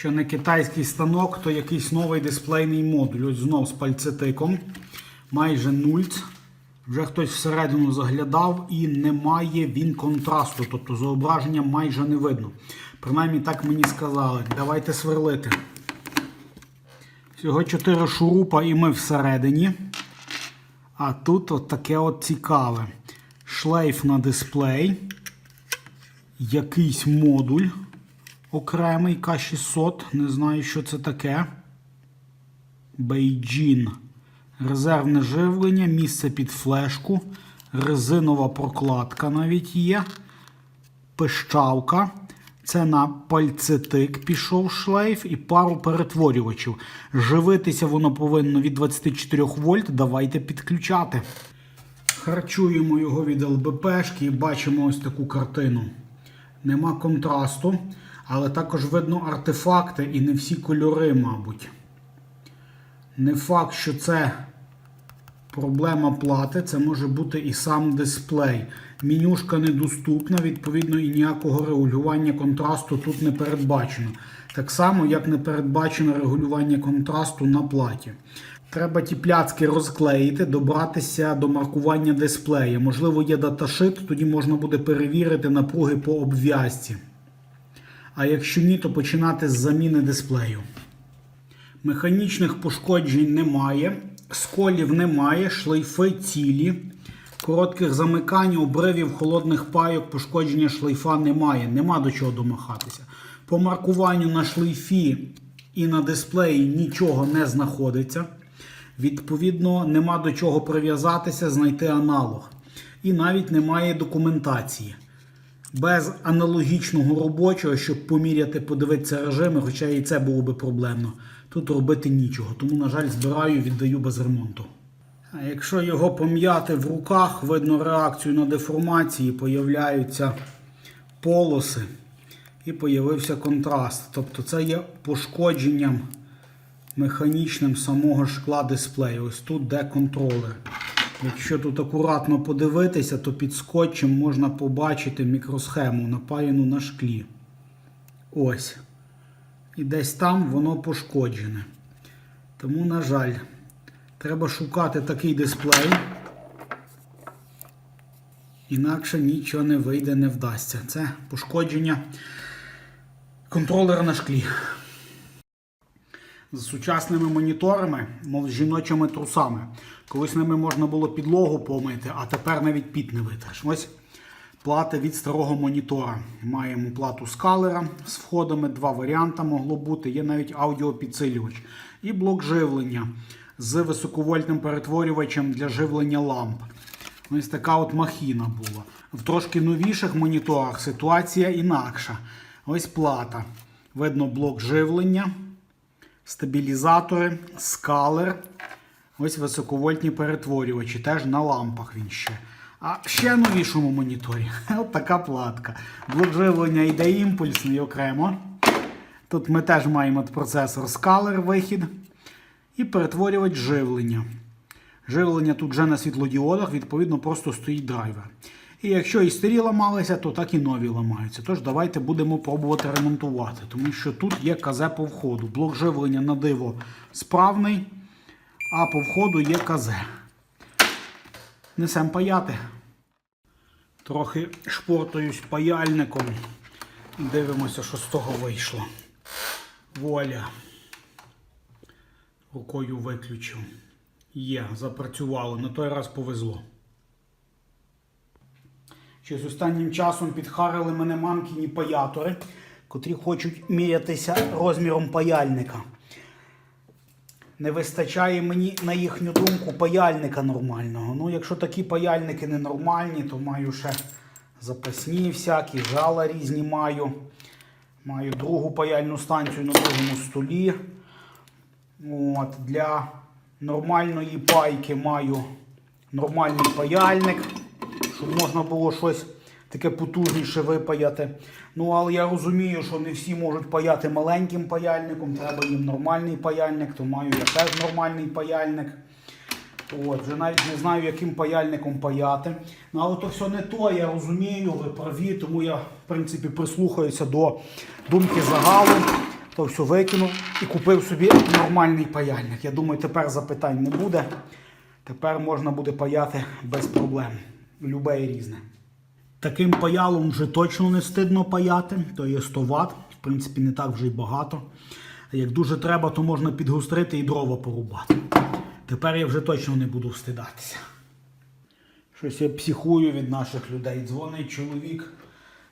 Що не китайський станок, то якийсь новий дисплейний модуль. Ось знов з пальцетиком. Майже нульц. Вже хтось всередину заглядав і немає він контрасту, тобто зображення майже не видно. Принаймні так мені сказали. Давайте сверлити. Всього 4 шурупа і ми всередині. А тут от таке от цікаве. Шлейф на дисплей. Якийсь модуль окремий К600. Не знаю, що це таке. Бейджін. Резервне живлення, місце під флешку, резинова прокладка навіть є. Пищалка. Це на пальцетик пішов шлейф і пару перетворювачів. Живитися воно повинно від 24 вольт. Давайте підключати. Харчуємо його від ЛБПшки і бачимо ось таку картину. Нема контрасту, але також видно артефакти і не всі кольори, мабуть. Не факт, що це проблема плати, це може бути і сам дисплей. Менюшка недоступна, відповідно, і ніякого регулювання контрасту тут не передбачено. Так само, як не передбачено регулювання контрасту на платі. Треба ті пляцки розклеїти, добратися до маркування дисплея. Можливо, є даташит, тоді можна буде перевірити напруги по обв'язці. А якщо ні, то починати з заміни дисплею. Механічних пошкоджень немає, сколів немає, шлейфи цілі. Коротких замикань, обривів, холодних пайок, пошкодження шлейфа немає. Нема до чого домахатися. По маркуванню на шлейфі і на дисплеї нічого не знаходиться. Відповідно, нема до чого прив'язатися, знайти аналог. І навіть немає документації. Без аналогічного робочого, щоб поміряти, подивитися режими, хоча і це було би проблемно. Тут робити нічого. Тому, на жаль, збираю і віддаю без ремонту. А якщо його пом'яти в руках, видно реакцію на деформації, появляються полоси і появився контраст. Тобто це є пошкодженням механічним самого шкла дисплею. Ось тут де контролер. Якщо тут акуратно подивитися, то під скотчем можна побачити мікросхему, напаяну на шклі. Ось. І десь там воно пошкоджене. Тому, на жаль, треба шукати такий дисплей. Інакше нічого не вийде, не вдасться. Це пошкодження контролера на шклі. З сучасними моніторами, мов з жіночими трусами. Колись ними можна було підлогу помити, а тепер навіть піт не витреш. Ось плати від старого монітора. Маємо плату скалера з входами, два варіанти могло бути. Є навіть аудіопідсилювач. І блок живлення з високовольтним перетворювачем для живлення ламп. Ось така от махіна була. В трошки новіших моніторах ситуація інакша. Ось плата. Видно блок живлення, стабілізатори, скалер. Ось високовольтні перетворювачі. Теж на лампах він ще. А ще новішому моніторі. От така платка. Блок живлення йде імпульсний окремо. Тут ми теж маємо процесор скалер вихід і перетворювач живлення. Живлення тут вже на світлодіодах, відповідно, просто стоїть драйвер. І якщо і старі ламалися, то так і нові ламаються. Тож давайте будемо пробувати ремонтувати, тому що тут є КЗ по входу. Блок живлення на диво справний, а по входу є КЗ. Несем паяти. Трохи шпортуюсь паяльником. Дивимося, що з того вийшло. Вуаля. Рукою виключив. Є, запрацювало. На той раз повезло. Щось останнім часом підхарили мене мамкіні паятори, котрі хочуть мірятися розміром паяльника. Не вистачає мені, на їхню думку, паяльника нормального. Ну, якщо такі паяльники ненормальні, то маю ще запасні всякі, жала різні маю. Маю другу паяльну станцію на другому столі. От, Для нормальної пайки маю нормальний паяльник, щоб можна було щось таке потужніше випаяти. Ну, але я розумію, що не всі можуть паяти маленьким паяльником, треба їм нормальний паяльник, то маю я теж нормальний паяльник. От, Вже навіть не знаю, яким паяльником паяти. Ну, але то все не то, я розумію, ви праві, тому я, в принципі, прислухаюся до думки загалу. то все викинув і купив собі нормальний паяльник. Я думаю, тепер запитань не буде. Тепер можна буде паяти без проблем. Любе і різне. Таким паялом вже точно не стидно паяти, то є 100 Вт, в принципі, не так вже й багато. Як дуже треба, то можна підгострити і дрова порубати. Тепер я вже точно не буду встидатися. Щось я психую від наших людей. Дзвонить чоловік,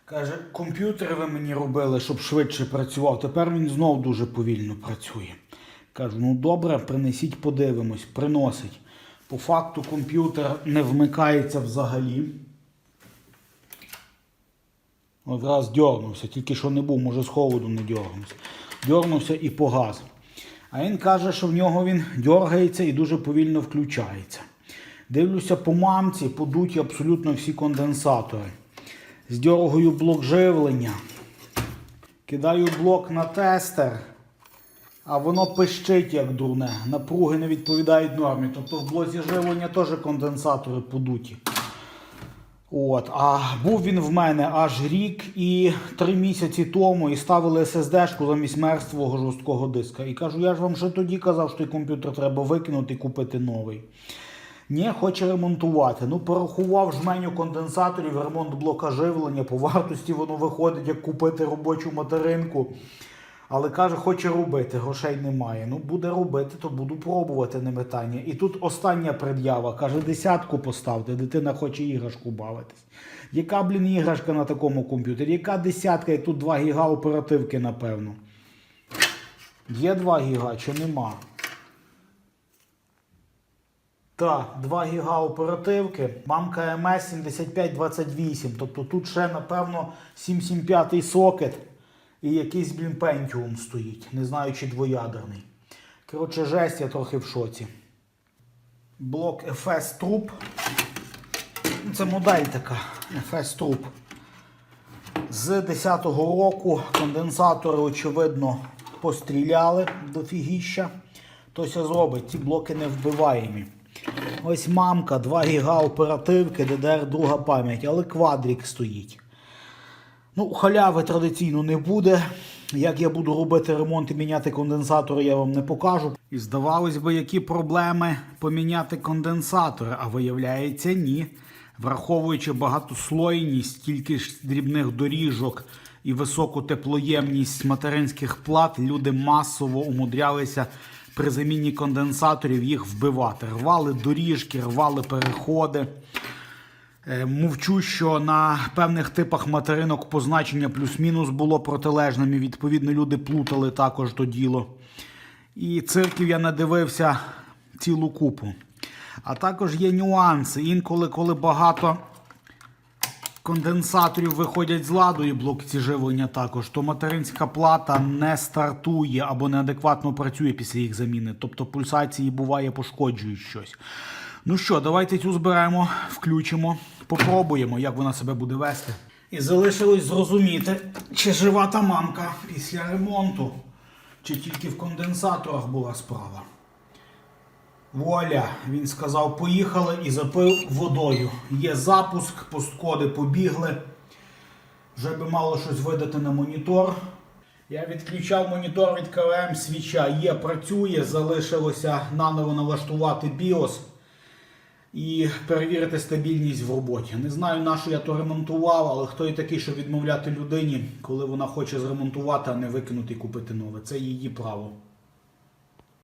каже, комп'ютер ви мені робили, щоб швидше працював. Тепер він знов дуже повільно працює. Кажу, ну добре, принесіть, подивимось, приносить. По факту комп'ютер не вмикається взагалі. От раз дьорнувся, тільки що не був, може з холоду не дьорнувся. Дьорнувся і погас. А він каже, що в нього він дьоргається і дуже повільно включається. Дивлюся по мамці, подуті абсолютно всі конденсатори. Здьоргую блок живлення. Кидаю блок на тестер, а воно пищить як дурне. Напруги не відповідають нормі. Тобто в блоці живлення теж конденсатори подуті. От, а був він в мене аж рік і три місяці тому і ставили SSD-шку замість мертвого жорсткого диска. І кажу, я ж вам ще тоді казав, що той комп'ютер треба викинути і купити новий. Ні, хоче ремонтувати. Ну, порахував жменю конденсаторів, ремонт блока живлення, по вартості воно виходить, як купити робочу материнку. Але каже, хоче робити, грошей немає. Ну, буде робити, то буду пробувати не питання. І тут остання пред'ява. Каже, десятку поставте, дитина хоче іграшку бавитись. Яка, блін, іграшка на такому комп'ютері? Яка десятка? І тут 2 гіга оперативки, напевно. Є 2 гіга чи нема? Так, 2 гіга оперативки. Мамка МС 7528. Тобто тут ще, напевно, 775 сокет і якийсь, блін, Pentium стоїть. Не знаю, чи двоядерний. Коротше, жесть, я трохи в шоці. Блок FS Troop. Ну, Це модель така. FS Troop. З 10-го року конденсатори, очевидно, постріляли до фігіща. Тося зробить, ці блоки не вбиваємі. Ось мамка, 2 гіга оперативки, DDR друга пам'ять, але квадрік стоїть. Ну, халяви традиційно не буде. Як я буду робити ремонт і міняти конденсатори, я вам не покажу. І здавалось би, які проблеми поміняти конденсатори, а виявляється, ні. Враховуючи багатослойність, кількість дрібних доріжок і високу теплоємність материнських плат, люди масово умудрялися при заміні конденсаторів їх вбивати. Рвали доріжки, рвали переходи. Е, Мовчу, що на певних типах материнок позначення плюс-мінус було протилежним, і відповідно люди плутали також то діло. І цирків я надивився цілу купу. А також є нюанси. Інколи, коли багато конденсаторів виходять з ладу і блоки живлення також, то материнська плата не стартує або неадекватно працює після їх заміни. Тобто пульсації буває пошкоджують щось. Ну що, давайте цю зберемо, включимо, попробуємо, як вона себе буде вести. І залишилось зрозуміти, чи жива та мамка після ремонту, чи тільки в конденсаторах була справа. Вуаля, він сказав, поїхали і запив водою. Є запуск, посткоди побігли. Вже би мало щось видати на монітор. Я відключав монітор від КВМ свіча. Є, працює, залишилося наново налаштувати BIOS і перевірити стабільність в роботі. Не знаю, на що я то ремонтував, але хто і такий, щоб відмовляти людині, коли вона хоче зремонтувати, а не викинути і купити нове. Це її право.